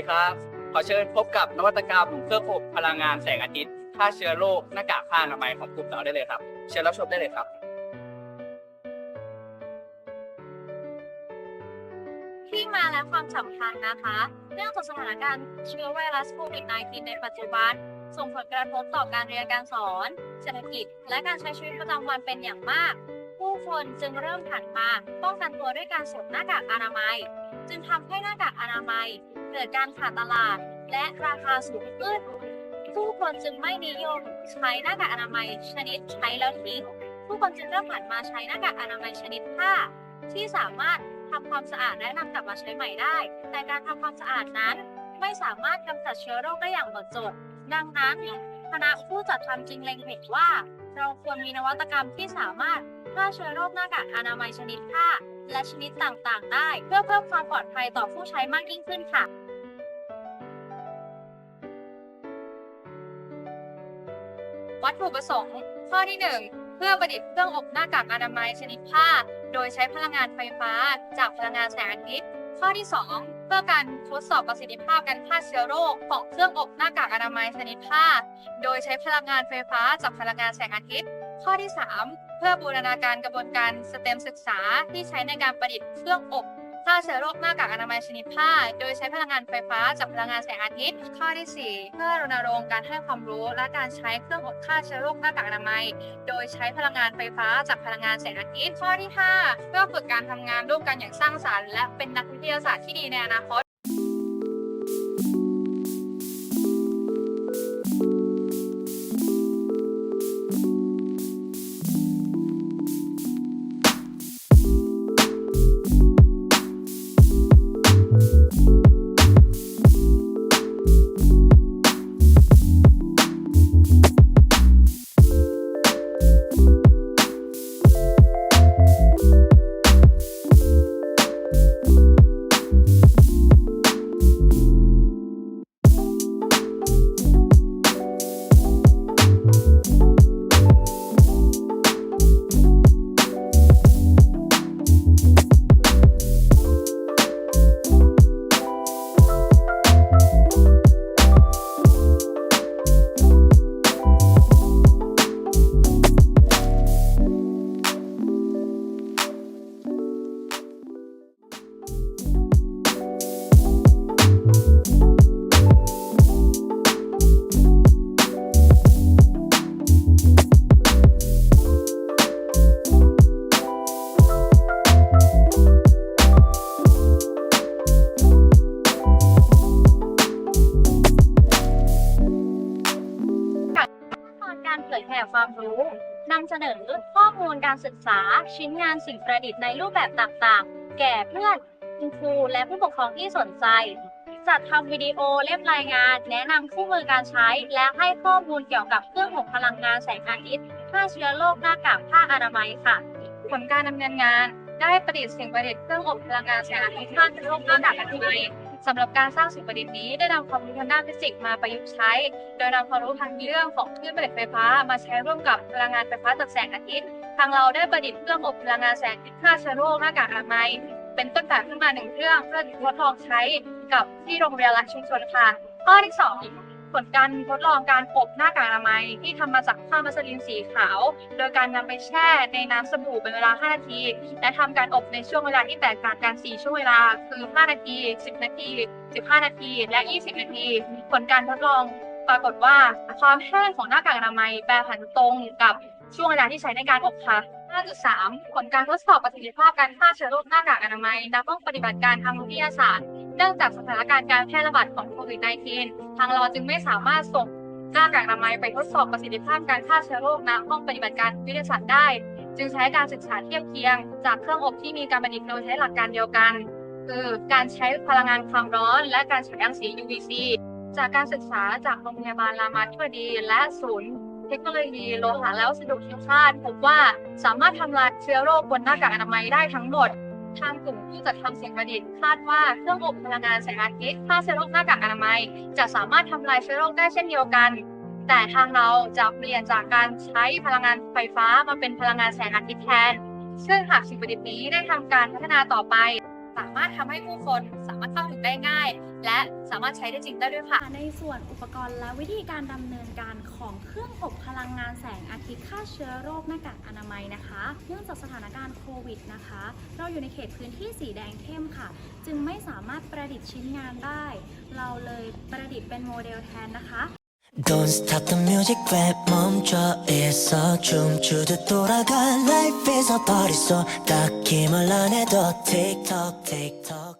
ดีครับ ขอเชิญพบกับนวัตกรรมเครื่องอบพลังงานแสงอาทิตย์ฆ่าเชื้อโรคหน้ากากผ้าอนามัยของกลุ่มเราได้เลยครับ เชิญรับชมได้เลยครับ ที่มาและความสำคัญนะคะเนื่องจากสถานการณ์เชื้อไวรัสโควิด -19 ในปัจจุบัน ส่งผลกระทบต่อการเรียนการสอน เศรษฐกิจ และการใช้ชีวิตประจำวันเป็นอย่างมาก ผู้คนจึงเริ่มหันมาป้องกันตัวด้วยการสวมหน้ากากอนามัย จึงทำให้หน้ากากอนามัย เกิดการขาดตลาด และราคาสูงขึ้น ผู้คนจึงไม่นิยมใช้หน้ากากอนามัย ชนิดใช้แล้วทิ้งผู้คนจึงเริ่มหันมาใช้หน้ากากอนามัยชนิดผ้า ที่สามารถทำความสะอาดและนำกลับมาใช้ใหม่ได้ แต่การทำความสะอาดนั้น ไม่สามารถกำจัดเชื้อโรคได้อย่างหมดจด ดังนั้นคณะผู้จัดทำจึงเล็งเห็นว่า เราควรมีนวัตกรรมที่สามารถ ฆ่าเชื้อโรคหน้ากากอนามัยชนิดผ้า และชนิดต่างๆ ได้ เพื่อเพิ่มความปลอดภัยต่อผู้ใช้มากยิ่งขึ้นค่ะวัตถุประสงค์ ข้อที่ 1 เพื่อประดิษฐ์เครื่องอบหน้ากากอนามัยชนิดผ้า โดยใช้พลังงานไฟฟ้า จากพลังงานแสงอาทิตย์ข้อที่ 2 เพื่อการทดสอบประสิทธิภาพการฆ่าเชื้อโรคของเครื่องอบหน้ากากอนามัยชนิดผ้า โดยใช้พลังงานไฟฟ้าจากพลังงานแสงอาทิตย์ ข้อที่ 3 เพื่อบูรณาการกระบวนการสเต็มศึกษาที่ใช้ในการประดิษฐ์เครื่องอบฆ่าเชื้อโรคหน้ากากอนามัยชนิดผ้า โดยใช้พลังงานไฟฟ้าจากพลังงานแสงอาทิตย์ ข้อที่ 4 เพื่อรณรงค์การให้ความรู้และการใช้เครื่องอบฆ่าเชื้อโรคหน้ากากอนามัย โดยใช้พลังงานไฟฟ้าจากพลังงานแสงอาทิตย์ ข้อที่ 5 เพื่อฝึกการทำงานร่วมกันอย่างสร้างสรรค์และเป็นนักวิทยาศาสตร์ที่ดีในอนาคต การเผยแพร่ความรู้นำเสนอข้อมูลการศึกษา ชิ้นงานสิ่งประดิษฐ์ในรูปแบบต่างๆ แก่เพื่อนคุณครูและผู้ปกครองที่สนใจ จัดทำวิดีโอเล่มรายงาน แนะนำคู่มือการใช้ และให้ข้อมูลเกี่ยวกับเครื่องอบพลังงานแสงอาทิตย์ฆ่าเชื้อโรคหน้ากากผ้าอนามัยค่ะ ผลการดำเนินงานได้ประดิษฐ์สิ่งประดิษฐ์เครื่องอบพลังงานแสงอาทิตย์ฆ่าเชื้อโรคหน้ากากอนามัย สำหรับการสร้างสิ่งประดิษฐ์นี้ได้นำความรู้ทางด้านฟิสิกส์มาประยุกต์ใช้ โดยนำความรู้ทางเรื่องของคลื่นแม่เหล็กไฟฟ้า มาใช้ร่วมกับพลังงานไฟฟ้าจากแสงอาทิตย์ ทางเราได้ประดิษฐ์เครื่องอบพลังงานแสงอาทิตย์ฆ่าเชื้อโรคหน้ากากอนามัย เป็นต้นแบบขึ้นมาหนึ่งเครื่องเพื่อทดลองใช้กับที่โรงเรียนและชุมชนค่ะ ข้อที่สอง ผลการทดลองการอบหน้ากากอนามัยที่ทำมาจากผ้ามัสลินสีขาว โดยการนำไปแช่ในน้ำสบู่เป็นเวลา 5 นาที และทำการอบในช่วงเวลาที่แตกต่างกัน 4 ช่วงเวลา คือ 5 นาที 10 นาที 15 นาที และ 20 นาที ผลการทดลองปรากฏว่าความแห้งของหน้ากากอนามัยแปรผันตรงกับช่วงเวลาที่ใช้ในการอบค่ะ 5.3 ผลการทดสอบประสิทธิภาพการฆ่าเชื้อโรคหน้ากากอนามัยณห้องปฏิบัติการทางวิทยาศาสตร์ นื่องจากสถานการณ์การแพร่ระบาดของโควิด -19 ทางเราจึงไม่สามารถส่งหน้ากากอนามัยไปทดสอบประสิทธิภาพการฆ่าเชื้อโรคณห้องปฏิบัติการวิทยาศาสตร์ได้ จึงใช้การศึกษาเทียบเคียง จากเครื่องอบที่มีการประดิษฐ์โดยใช้หลักการเดียวกัน คือการใช้พลังงานความร้อน และการฉายรังสี UVC จากการศึกษาจากโรงพยาบาลรามาธิบดีและศูนย์เทคโนโลยีโลหะและวัสดุทีมชาติพบว่าสามารถทำลายเชื้อโรคบนหน้ากากอนามัยได้ทั้งหมด ทางกลุ่มผู้จัดทำสิ่งประดิษฐ์คาดว่าเครื่องอบพลังงานแสงอาทิตย์ฆ่าเชื้อโรคหน้ากากอนามัย จะสามารถทำลายเชื้อโรคได้เช่นเดียวกัน แต่ทางเราจะเปลี่ยนจากการใช้พลังงานไฟฟ้ามาเป็นพลังงานแสงอาทิตย์แทน ซึ่งหากสิ่งประดิษฐ์นี้ได้ทำการพัฒนาต่อไป สามารถทำให้ผู้คนสามารถเข้าถึงได้ง่าย และสามารถใช้ได้จริงได้ด้วยค่ะ ในส่วนอุปกรณ์และวิธีการดำเนินการของเครื่องอบพลังงานแสงอาทิตย์ฆ่าเชื้อโรคหน้ากากอนามัยนะคะ เนื่องจากสถานการณ์โควิดนะคะ เราอยู่ในเขตพื้นที่สีแดงเข้มค่ะ จึงไม่สามารถประดิษฐ์ชิ้นงานได้ เราเลยประดิษฐ์เป็นโมเดลแทนนะคะ Don't stop the music 왜 멈춰 있어 춤추듯 돌아가 Life is a party so 딱히 말안 해도 TikTok TikTok